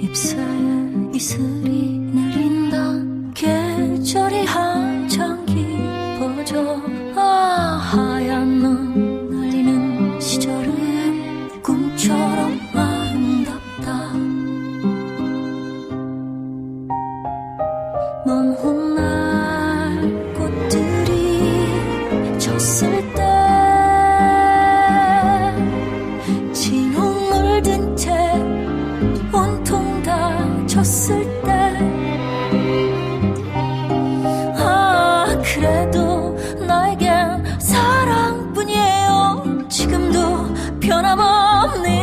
잎사에 이슬이 내린다. 계절이 한창 깊어져, 아, 하얀 눈 날리는 시절은 꿈처럼 아름답다 넌 혼나 아 그래도 나에겐 사랑뿐이에요. 지금도 변함없네